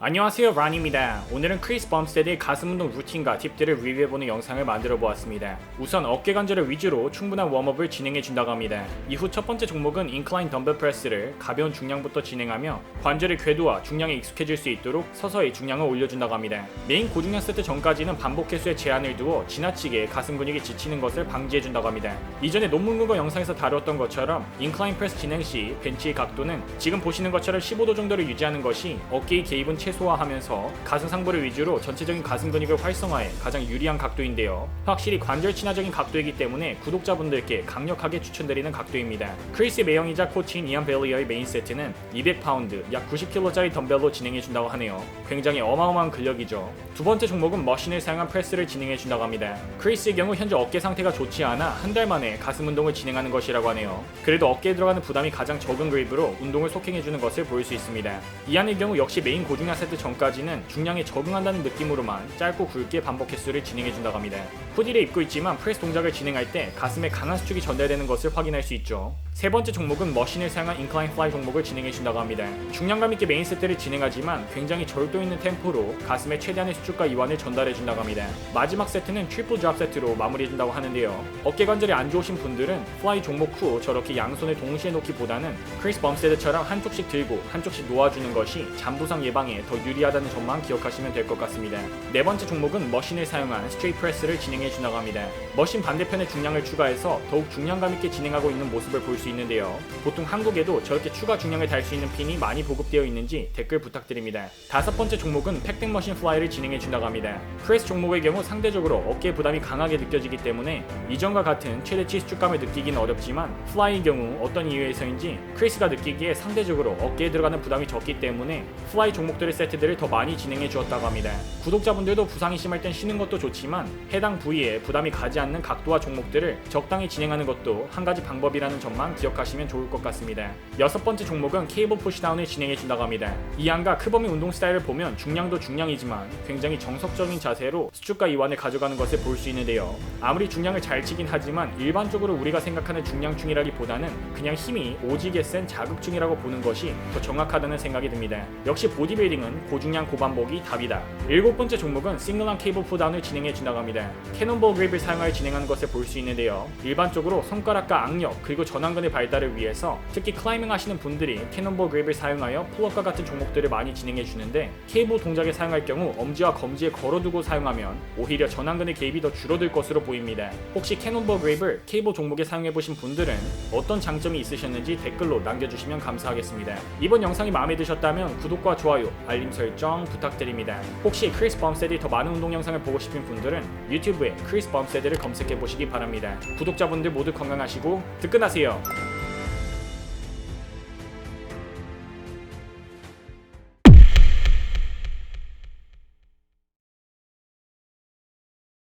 안녕하세요 란입니다. 오늘은 크리스 범스테드의 가슴 운동 루틴과 팁들을 리뷰해보는 영상을 만들어 보았습니다. 우선 어깨 관절을 위주로 충분한 웜업을 진행해 준다고 합니다. 이후 첫 번째 종목은 인클라인 덤벨 프레스를 가벼운 중량부터 진행하며 관절의 궤도와 중량에 익숙해질 수 있도록 서서히 중량을 올려준다고 합니다. 메인 고중량 세트 전까지는 반복 횟수에 제한을 두어 지나치게 가슴 근육이 지치는 것을 방지해 준다고 합니다. 이전에 논문 근거 영상에서 다뤘던 것처럼 인클라인 프레스 진행 시 벤치의 각도는 지금 보시는 것처럼 15도 정도를 유지하는 것이 어깨의 개입은 최소화하면서 가슴 상부를 위주로 전체적인 가슴 근육을 활성화해 가장 유리한 각도인데요. 확실히 관절 친화적인 각도이기 때문에 구독자분들께 강력하게 추천드리는 각도입니다. 크리스 매형이자 코치인 이안 벨리어의 메인 세트는 200파운드, 약 90kg짜리 덤벨로 진행해 준다고 하네요. 굉장히 어마어마한 근력이죠. 두 번째 종목은 머신을 사용한 프레스를 진행해 준다고 합니다. 크리스의 경우 현재 어깨 상태가 좋지 않아 한 달 만에 가슴 운동을 진행하는 것이라고 하네요. 그래도 어깨에 들어가는 부담이 가장 적은 그립으로 운동을 속행해 주는 것을 볼수 있습니다. 이안의 경우 역시 메인 고중량 세트 전까지는 중량에 적응한다는 느낌으로만 짧고 굵게 반복 횟수를 진행해 준다고 합니다. 후디를 입고 있지만 프레스 동작을 진행할 때 가슴에 강한 수축이 전달되는 것을 확인할 수 있죠. 세 번째 종목은 머신을 사용한 인클라인 플라이 종목을 진행해 준다고 합니다. 중량감 있게 메인 세트를 진행하지만 굉장히 절도 있는 템포로 가슴에 최대한의 수축과 이완을 전달해 준다고 합니다. 마지막 세트는 트리플 드랍 세트로 마무리해 준다고 하는데요. 어깨 관절이 안 좋으신 분들은 플라이 종목 후 저렇게 양손을 동시에 놓기보다는 크리스 범세드처럼 한쪽씩 들고 한쪽씩 놓아주는 것이 잠부상 예방에 더 유리하다는 점만 기억하시면 될 것 같습니다. 네 번째 종목은 머신을 사용한 스트레이트 프레스를 진행해 준다고 합니다. 머신 반대편에 중량을 추가해서 더욱 중량감 있게 진행하고 있는 모습을 볼 수 있는데요. 보통 한국에도 저렇게 추가 중량을 달 수 있는 핀이 많이 보급되어 있는지 댓글 부탁드립니다. 다섯 번째 종목은 팩백 머신 플라이를 진행해 준다고 합니다. 프레스 종목의 경우 상대적으로 어깨 부담이 강하게 느껴지기 때문에 이전과 같은 최대치 수축감을 느끼기는 어렵지만 플라이의 경우 어떤 이유에서인지 크리스가 느끼기에 상대적으로 어깨에 들어가는 부담이 적기 때문에 플라이 종목들의 세트들을 더 많이 진행해 주었다고 합니다. 구독자분들도 부상이 심할 땐 쉬는 것도 좋지만 해당 부위에 부담이 가지 않는 각도와 종목들을 적당히 진행하는 것도 한 가지 방법이라는 점만 기억하시면 좋을 것 같습니다. 여섯 번째 종목은 케이블 푸시다운을 진행해 준다고 합니다. 이안과 크범의 운동 스타일을 보면 중량도 중량이지만 굉장히 정석적인 자세로 수축과 이완을 가져가는 것을 볼 수 있는데요. 아무리 중량을 잘 치긴 하지만 일반적으로 우리가 생각하는 중량충이라기보다는 그냥 힘이 오지게 센 자극충이라고 보는 것이 더 정확하다는 생각이 듭니다. 역시 보디빌딩은 고중량 고반복이 답이다. 일곱 번째 종목은 싱글한 케이블 푸다운을 진행해 준다고 합니다. 캐논볼 그립을 사용하여 진행하는 것을 볼 수 있는데요. 일반적으로 손가락과 악력 그리고 전완근의 발달을 위해서 특히 클라이밍 하시는 분들이 캐논볼 그립을 사용하여 풀업과 같은 종목들을 많이 진행해 주는데 케이블 동작에 사용할 경우 엄지와 검지에 걸어두고 사용하면 오히려 전완근의 개입이 더 줄어들 것으로 보입니다. 혹시 캐논볼 그립을 케이블 종목에 사용해 보신 분들은 어떤 장점이 있으셨는지 댓글로 남겨주시면 감사하겠습니다. 이번 영상이 마음에 드셨다면 구독과 좋아요, 알림 설정 부탁드립니다. 혹시 크리스 범세드의 더 많은 운동 영상을 보고 싶은 분들은 유튜브에 크리스 범세드를 검색해 보시기 바랍니다. 구독자분들 모두 건강하시고 득근하세요.